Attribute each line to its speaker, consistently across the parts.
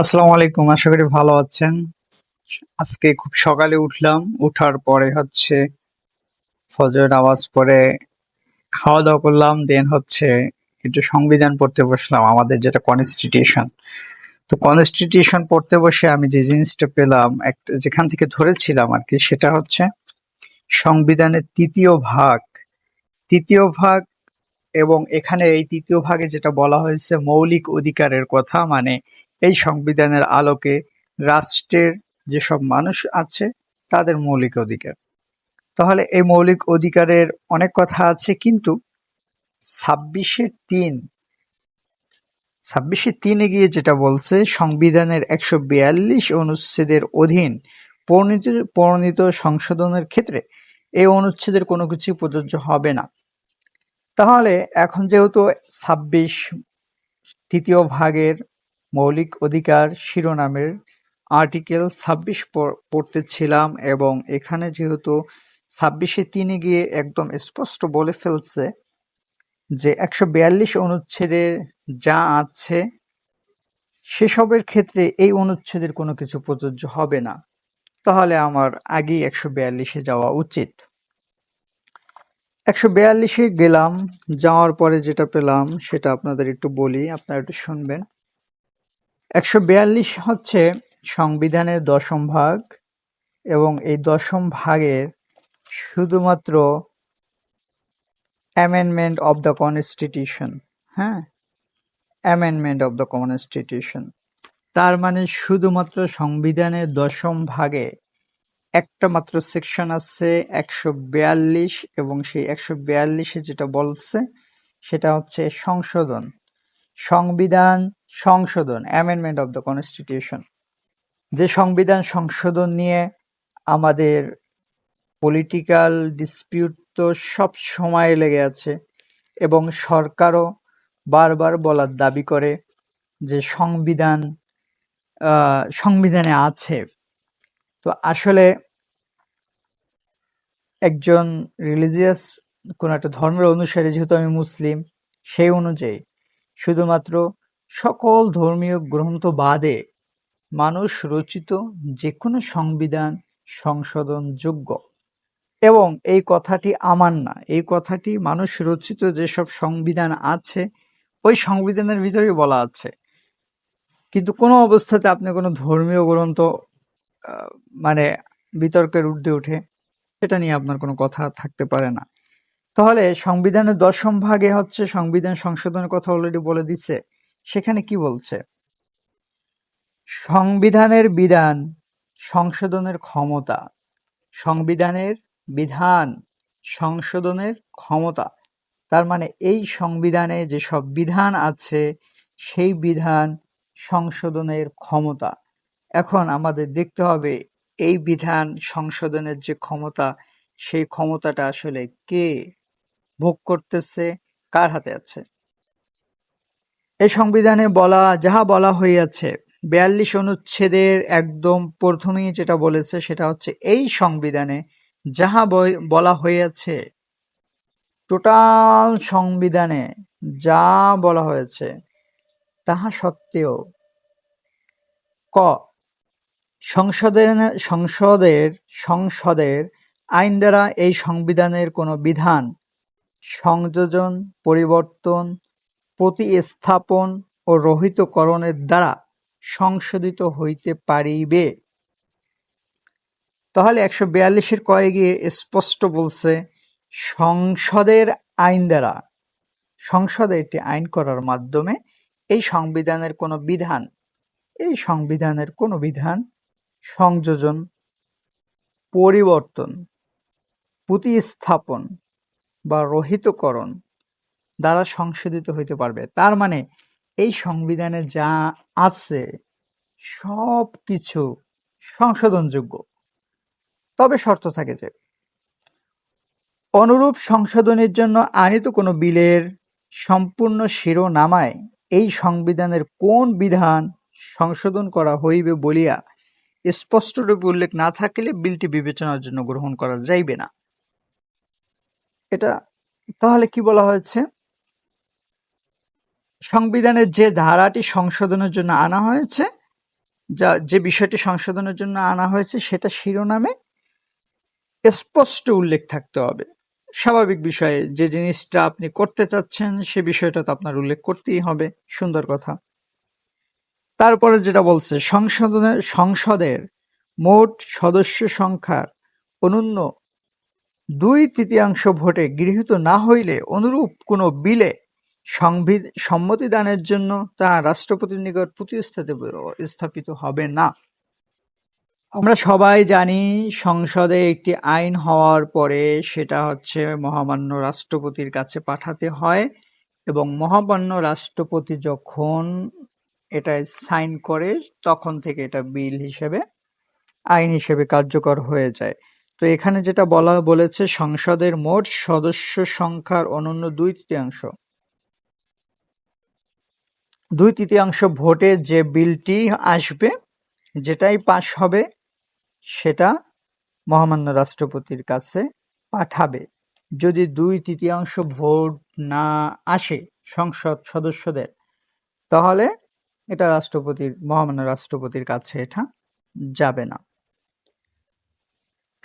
Speaker 1: আসসালামু আলাইকুম, আশা করি ভালো আছেন। আজকে খুব সকালে উঠলাম, উঠার পরে হচ্ছে ফজর আওয়াজ পরে খাওয়া দাওয়া করলাম দেন হচ্ছে একটু সংবিধান পড়তে বসলাম, আমাদের যেটা কনস্টিটিউশন তো কনস্টিটিউশন পড়তে বসে আমি যে জিনিসটা পেলাম, একটা যেখান থেকে ধরেছিলাম আর কি সেটা হচ্ছে সংবিধানের তৃতীয় ভাগ। তৃতীয় ভাগ এবং এখানে এই তৃতীয় ভাগে যেটা বলা হয়েছে মৌলিক অধিকারের কথা মানে এই সংবিধানের আলোকে রাষ্ট্রের যেসব মানুষ আছে, তাদের মৌলিক অধিকার। তাহলে এই মৌলিক অধিকারের অনেক কথা আছে, কিন্তু ছাব্বিশের তিন, ছাব্বিশে তিনে গিয়ে যেটা বলছে, সংবিধানের একশো বিয়াল্লিশ অনুচ্ছেদের অধীন প্রণীত প্রণীত সংশোধনের ক্ষেত্রে এই অনুচ্ছেদের কোনো কিছু প্রযোজ্য হবে না। তাহলে এখন যেহেতু ছাব্বিশ তৃতীয় ভাগের মৌলিক অধিকার শিরোনামের আর্টিকেল ছাব্বিশ পড়তেছিলাম এবং এখানে যেহেতু ছাব্বিশে তিনে গিয়ে একদম স্পষ্ট বলে ফেলছে যে একশো বিয়াল্লিশ অনুচ্ছেদের যা আছে, সেসবের ক্ষেত্রে এই অনুচ্ছেদের কোনো কিছু প্রযোজ্য হবে না। তাহলে আমার আগেই একশো বিয়াল্লিশে যাওয়া উচিত। একশো বিয়াল্লিশে গেলাম, যাওয়ার পরে যেটা পেলাম সেটা আপনাদের একটু বলি, আপনারা একটু শুনবেন। একশো বিয়াল্লিশ হচ্ছে সংবিধানের দশম ভাগ এবং এই দশম ভাগের শুধুমাত্র অ্যামেন্ডমেন্ট অব দ্য কনস্টিটিউশন হ্যাঁ? অ্যামেন্ডমেন্ট অব দ্য কনস্টিটিউশন তার মানে শুধুমাত্র সংবিধানের দশম ভাগে একটা মাত্র সেকশন আছে একশো বিয়াল্লিশ এবং সেই একশো বিয়াল্লিশে যেটা বলছে সেটা হচ্ছে সংশোধন। সংবিধান সংশোধন অ্যামেন্ডমেন্ট অব দ্য কনস্টিটিউশন যে সংবিধান সংশোধন নিয়ে আমাদের পলিটিক্যাল ডিসপিউট তো সব সময় লেগে আছে এবং সরকারও বারবার বলার দাবি করে যে সংবিধান সংবিধানে আছে। তো আসলে একজন রিলিজিয়াস কোন একটা ধর্মের অনুসারী, যেহেতু আমি মুসলিম, সেই অনুযায়ী শুধুমাত্র সকল ধর্মীয় গ্রন্থ বাদে মানুষ রচিত যে কোনো সংবিধান সংশোধনযোগ্য। এবং এই কথাটি আমার না, এই কথাটি মানুষ রচিত যেসব সংবিধান আছে, ওই সংবিধানের ভিতরেই বলা আছে। কিন্তু কোনো অবস্থাতে আপনি কোনো ধর্মীয় গ্রন্থ মানে বিতর্কের ঊর্ধ্বে উঠে সেটা নিয়ে আপনার কোনো কথা থাকতে পারে না। তাহলে সংবিধানের দশম ভাগে হচ্ছে সংবিধান সংশোধনের কথা অলরেডি বলে দিচ্ছে সেখানে কি বলছে? সংবিধানের বিধান সংশোধনের ক্ষমতা। সংবিধানের বিধান সংশোধনের ক্ষমতা। তার মানে এই সংবিধানে যেসব বিধান আছে, সেই বিধান সংশোধনের ক্ষমতা। এখন আমাদের দেখতে হবে এই বিধান সংশোধনের যে ক্ষমতা, সেই ক্ষমতাটা আসলে কে ভোগ করতেছে, কার হাতে আছে? এই সংবিধানে বলা, যাহা বলা হইয়াছে, বিয়াল্লিশ অনুচ্ছেদের একদম প্রথমেই যেটা বলেছে সেটা হচ্ছে এই সংবিধানে যাহা বলা হইয়াছে, টোটাল সংবিধানে যা বলা হয়েছে তাহা সত্ত্বেও ক, সংসদের সংসদের সংসদের আইন দ্বারা এই সংবিধানের কোনো বিধান, সংযোজন, পরিবর্তন প্রতিস্থাপন ও রহিতকরণের দ্বারা সংশোধিত হইতে পারিবে। তাহলে একশো বিয়াল্লিশের কয়ে গিয়ে স্পষ্ট বলছে, সংসদের আইন দ্বারা, সংসদে একটি আইন করার মাধ্যমে এই সংবিধানের কোনো বিধান, এই সংবিধানের কোনো বিধান, সংযোজন, পরিবর্তন, প্রতিস্থাপন বা রহিতকরণ দ্বারা সংশোধিত হইতে পারবে। তার মানে এই সংবিধানে যা আছে সব কিছু সংশোধনযোগ্য। তবে শর্ত থাকে যে, অনুরূপ সংশোধনের জন্য আনিত কোনো বিলের সম্পূর্ণ শিরোনামায় এই সংবিধানের কোন বিধান সংশোধন করা হইবে বলিয়া স্পষ্টরূপে উল্লেখ না থাকলে বিলটি বিবেচনার জন্য গ্রহণ করা যাইবে না। এটা তাহলে কি বলা হয়েছে? সংবিধানের যে ধারাটি সংশোধনের জন্য আনা হয়েছে, যা, যে বিষয়টি সংশোধনের জন্য আনা হয়েছে, সেটা শিরোনামে স্পষ্ট উল্লেখ থাকতে হবে। স্বাভাবিক বিষয়ে যে জিনিসটা আপনি করতে চাচ্ছেন, সে বিষয়টা তো আপনার উল্লেখ করতেই হবে। সুন্দর কথা। তারপরে যেটা বলছে সংশোধনের সংসদের মোট সদস্য সংখ্যার অনন্য দুই তৃতীয়াংশ ভোটে গৃহীত না হইলে অনুরূপ কোনো বিলে সম্মতিদানের জন্য তা রাষ্ট্রপতির নিকট প্রতিস্থাপিত স্থাপিত হবে না। আমরা সবাই জানি সংসদে একটি আইন হওয়ার পরে সেটা হচ্ছে মহামান্য রাষ্ট্রপতির কাছে পাঠাতে হয় এবং মহামান্য রাষ্ট্রপতি যখন এটা সাইন করে তখন থেকে এটা বিল হিসেবে, আইন হিসেবে কার্যকর হয়ে যায়। তো এখানে যেটা বলা বলেছে, সংসদের মোট সদস্য সংখ্যার অনন্য দুই তৃতীয়াংশ দুই তৃতীয়াংশ ভোটে যে বিলটি আসবে, যেটাই পাশ হবে, সেটা মহামান্য রাষ্ট্রপতির কাছে পাঠাবে। যদি দুই তৃতীয়াংশ ভোট না আসে সংসদ সদস্যদের, তাহলে এটা রাষ্ট্রপতির, মহামান্য রাষ্ট্রপতির কাছে এটা যাবে না।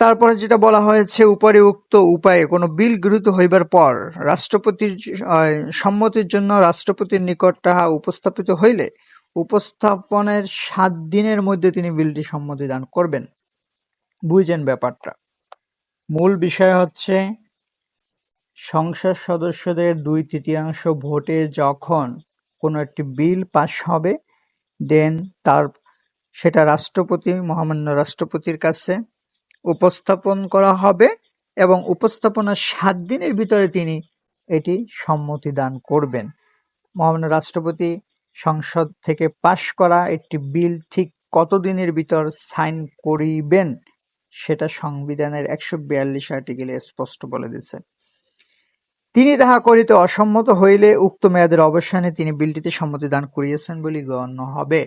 Speaker 1: তারপরে যেটা বলা হয়েছে, উপরে উক্ত উপায়ে কোনো বিল গৃহীত হইবার পর রাষ্ট্রপতির সম্মতির জন্য রাষ্ট্রপতির নিকট তাহা উপস্থাপিত হইলে উপস্থাপনের সাত দিনের মধ্যে তিনি বিলটি সম্মতি দান করবেন। বুঝেন ব্যাপারটা। মূল বিষয় হচ্ছে, সংসদ সদস্যদের দুই তৃতীয়াংশ ভোটে যখন কোনো একটি বিল পাস হবে, দেন তার, সেটা রাষ্ট্রপতি, মহামান্য রাষ্ট্রপতির কাছে উপস্থাপন করা হবে এবং উপস্থাপনার সাত দিনের ভিতরে তিনি এটি সম্মতি দান করবেন। মহামান্য রাষ্ট্রপতি সংসদ থেকে পাশ করা একটি বিল ঠিক কতদিনের ভিতর সাইন করিবেন, সেটা সংবিধানের একশো বিয়াল্লিশ আর্টিকেলে স্পষ্ট বলে দিচ্ছে তিনি তাহা করিতে অসম্মত হইলে উক্ত মেয়াদের অবসানে তিনি বিলটিতে সম্মতি দান করিয়াছেন বলে গণ্য হবে।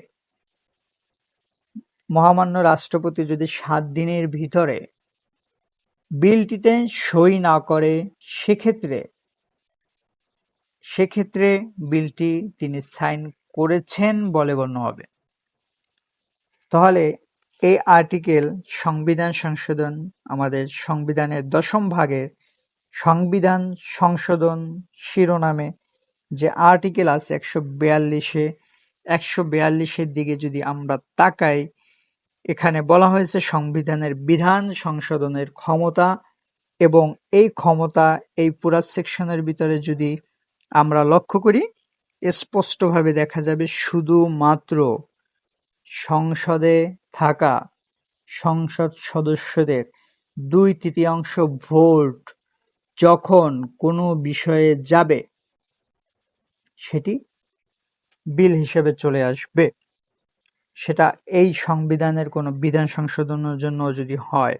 Speaker 1: মহামান্য রাষ্ট্রপতি যদি সাত দিনের ভিতরে বিলটিতে সই না করে, সেক্ষেত্রে সেক্ষেত্রে বিলটি তিনি সাইন করেছেন বলে গণ্য হবে। তাহলে এই আর্টিকেল সংবিধান সংশোধন, আমাদের সংবিধানের দশম ভাগের সংবিধান সংশোধন শিরোনামে যে আর্টিকেল আছে একশো বিয়াল্লিশে, একশো বিয়াল্লিশের দিকে যদি আমরা তাকাই এখানে বলা হয়েছে সংবিধানের বিধান সংশোধনের ক্ষমতা এবং এই ক্ষমতা এই পুরা সেকশনের ভিতরে যদি আমরা লক্ষ্য করি স্পষ্টভাবে দেখা যাবে শুধুমাত্র সংসদে থাকা সংসদ সদস্যদের দুই তৃতীয়াংশ ভোট যখন কোনো বিষয়ে যাবে, সেটি বিল হিসেবে চলে আসবে। সেটা এই সংবিধানের কোনো বিধান সংশোধনের জন্য যদি হয়।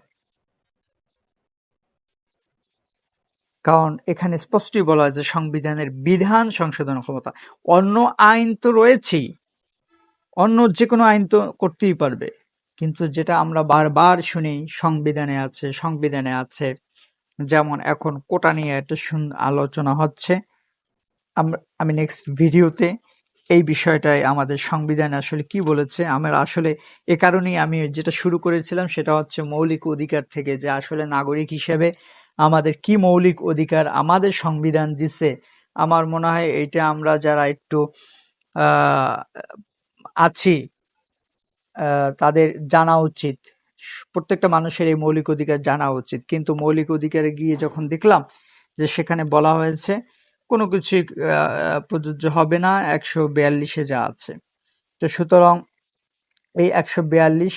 Speaker 1: কারণ এখানে স্পষ্টই বলা যে সংবিধানের বিধান সংশোধন ক্ষমতা। অন্য আইন তো রয়েছেই। অন্য যে কোনো আইন তো করতেই পারবে। কিন্তু যেটা আমরা বারবার শুনি, সংবিধানে আছে সংবিধানে আছে, যেমন এখন কোটা নিয়ে একটা আলোচনা হচ্ছে। আমি নেক্সট ভিডিওতে এই বিষয়টাই আমাদের সংবিধান আসলে কি বলেছে? আমার আসলে এ কারণেই আমি যেটা শুরু করেছিলাম সেটা হচ্ছে মৌলিক অধিকার থেকে যে আসলে নাগরিক হিসেবে আমাদের কি মৌলিক অধিকার আমাদের সংবিধান দিছে। আমার মনে হয় এইটা আমরা যারা একটু আছি তাদের জানা উচিত। প্রত্যেকটা মানুষের এই মৌলিক অধিকার জানা উচিত। কিন্তু মৌলিক অধিকারে গিয়ে যখন দেখলাম যে সেখানে বলা হয়েছে কোনো কিছুই প্রযোজ্য হবে না, একশো বিয়াল্লিশে যা আছে। তো সুতরাং এই একশো বিয়াল্লিশ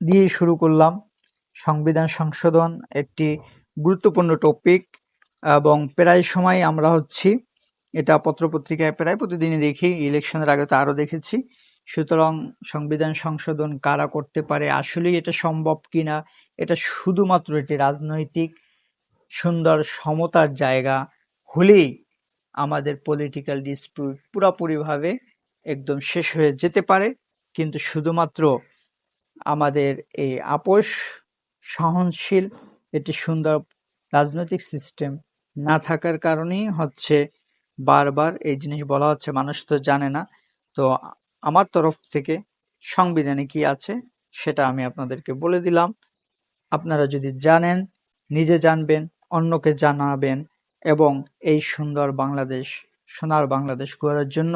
Speaker 1: দিয়ে শুরু করলাম সংবিধান সংশোধন, একটি গুরুত্বপূর্ণ টপিক এবং প্রায় সময় আমরা হচ্ছি, এটা পত্রপত্রিকায় প্রায় প্রতিদিনই দেখি ইলেকশনের আগে তো আরও দেখেছি। সুতরাং সংবিধান সংশোধন কারা করতে পারে, আসলেই এটা সম্ভব কিনা, এটা শুধুমাত্র একটি রাজনৈতিক সুন্দর সমতার জায়গা হলেই আমাদের পলিটিক্যাল ডিসপিউট পুরোপুরিভাবে একদম শেষ হয়ে যেতে পারে। কিন্তু শুধুমাত্র আমাদের এই আপোষ সহনশীল একটি সুন্দর রাজনৈতিক সিস্টেম না থাকার কারণেই হচ্ছে বারবার এই জিনিস বলা হচ্ছে, মানুষ তো জানে না। তো আমার তরফ থেকে সংবিধানে কি আছে সেটা আমি আপনাদেরকে বলে দিলাম। আপনারা যদি জানেন, নিজে জানবেন, অন্যকে জানাবেন এবং এই সুন্দর বাংলাদেশ, সোনার বাংলাদেশ গড়ার জন্য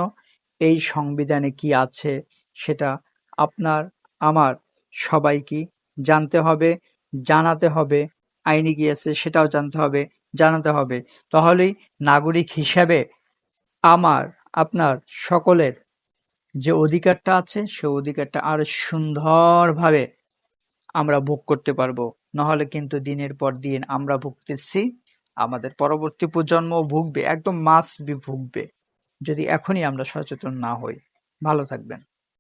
Speaker 1: এই সংবিধানে কি আছে সেটা আপনার, আমার সবাইকে জানতে হবে, জানাতে হবে, আইনে কি আছে সেটাও জানতে হবে, জানাতে হবে। তাহলেই নাগরিক হিসাবে আমার, আপনার সকলের যে অধিকারটা আছে সে অধিকারটা আরও সুন্দরভাবে আমরা ভোগ করতে পারব। নাহলে কিন্তু দিনের পর দিন আমরা ভুগতেছি। আমাদের পরবর্তী প্রজন্ম ভুগবে, একদম মাস্ট বি ভুগবে, যদি এখনই আমরা সচেতন না হই। ভালো থাকবেন।